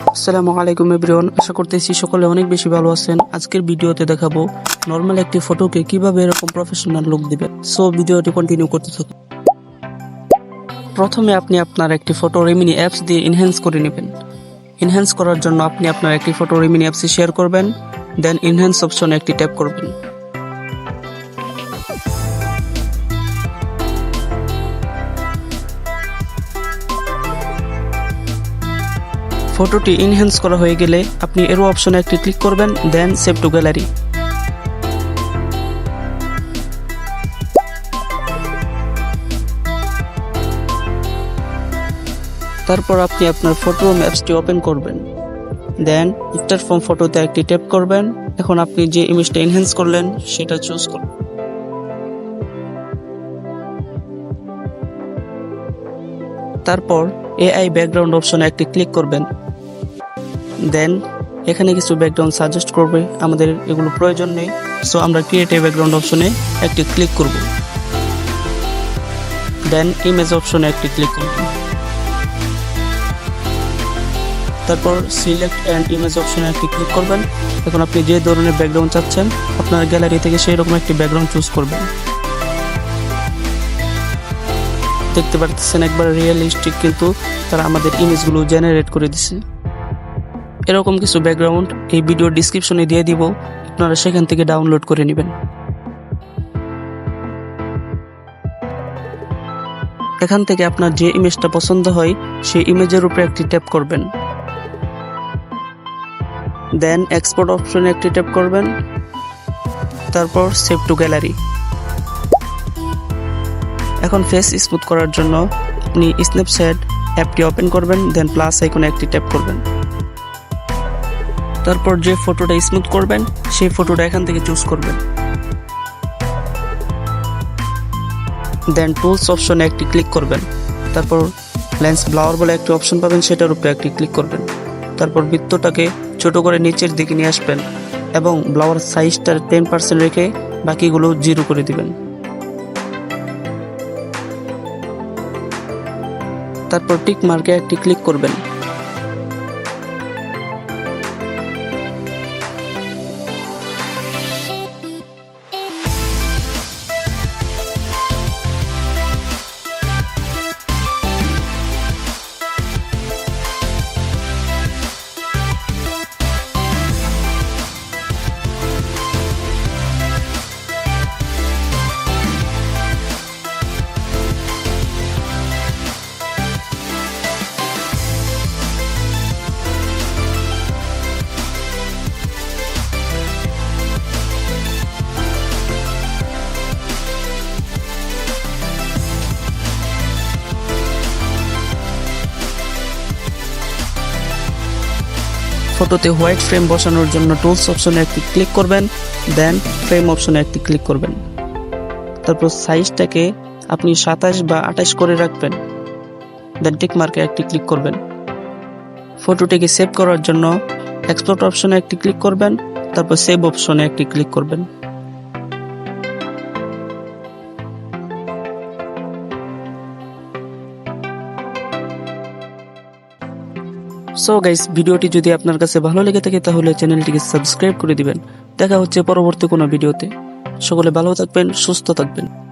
আসসালামু আলাইকুম এভরিওয়ান, আশা করতেছি সকলে অনেক বেশি ভালো আছেন। আজকের ভিডিওতে দেখাবো নর্মাল একটি ফটোকে কীভাবে এরকম প্রফেশনাল লুক দিবেন। সো ভিডিওটি কন্টিনিউ করতে থাকুন। প্রথমে আপনি আপনার একটি ফটো রেমিনি অ্যাপস দিয়ে এনহ্যান্স করে নেবেন। এনহ্যান্স করার জন্য আপনি আপনার একটি ফটো রেমিনি অ্যাপসে শেয়ার করবেন দেন এনহ্যান্স অপশনে একটি ট্যাপ করবেন। ফটোটি ইনহ্যান্স করা হয়ে গেলে আপনি এরো অপশনে একটি ক্লিক করবেন দেন সেভ টু গ্যালারি তারপর আপনি আপনার ফটো ম্যাপসটি ওপেন করবেন। দেন পিকচার ফ্রম ফটোতে একটি ট্যাপ করবেন। এখন আপনি যে ইমেজটা এনহ্যান্স করলেন, সেটা চুজ করুন। তারপর এআই ব্যাকগ্রাউন্ড অপশনে একটি ক্লিক করবেন। দেন এখানে কিছু ব্যাকগ্রাউন্ড সাজেস্ট করবে। আমাদের এগুলো প্রয়োজন নেই। সো আমরা ক্রিয়েটিভ ব্যাকগ্রাউন্ড অপশনে একটি ক্লিক করব। দেন ইমেজ অপশনে একটি ক্লিক করব। তারপর সিলেক্ট অ্যান্ড ইমেজ অপশনে একটি ক্লিক করবেন। এখন আপনি যে ধরনের ব্যাকগ্রাউন্ড চাচ্ছেন, আপনার গ্যালারি থেকে সেই রকম একটি ব্যাকগ্রাউন্ড চুজ করবেন। দেখতে পারতেছেন, একবার রিয়েলিস্টিক কিন্তু তারা আমাদের ইমেজগুলো জেনারেট করে দিছে। এরকম কিছু ব্যাকগ্রাউন্ড এই ভিডিও ডিসক্রিপশনে দিয়ে দিব, আপনারা সেখান থেকে ডাউনলোড করে নেবেন। এখান থেকে আপনার যে ইমেজটা পছন্দ হয়, সেই ইমেজের উপরে একটি ট্যাপ করবেন। দেন এক্সপোর্ট অপশনে একটি ট্যাপ করবেন। তারপর সেভ টু গ্যালারি এখন ফেস স্মুথ করার জন্য আপনি স্ন্যাপচ্যাট অ্যাপটি ওপেন করবেন দেন প্লাস আইকনে একটি ট্যাপ করবেন। তারপর যে ফটোটা স্মুথ করবেন, সেই ফটোটা এখান থেকে চুজ করবেন। দেন টুলস অপশনে একটি ক্লিক করবেন। তারপর লেন্স ব্লাওয়ার বলে একটি অপশন পাবেন, সেটার উপরে একটি ক্লিক করবেন। তারপর বৃত্তটাকে ছোট করে নিচের দিকে নিয়ে আসবেন এবং ব্লাওয়ার সাইজটা টেন পার্সেন্ট রেখে বাকিগুলো জিরো করে দিবেন। তারপর টিক মার্কে একটি ক্লিক করবেন। ফটোতে হোয়াইট ফ্রেম বসানোর জন্য টুলস অপশনে একটি ক্লিক করবেন, দেন ফ্রেম অপশনে একটি ক্লিক করবেন। তারপর সাইজটাকে আপনি সাতাশ বা আঠাশ করে রাখবেন, দেন টিক মার্কে একটি ক্লিক করবেন। ফটোটিকে সেভ করার জন্য এক্সপোর্ট অপশনে একটি ক্লিক করবেন, তারপর সেভ অপশনে একটি ক্লিক করবেন। সো গাইস ভিডিওটি যদি আপনার কাছে ভালো লেগে থাকে, তাহলে চ্যানেলটিকে সাবস্ক্রাইব করে দিবেন। দেখা হচ্ছে পরবর্তী কোনো ভিডিওতে। সকলে ভালো থাকবেন, সুস্থ থাকবেন।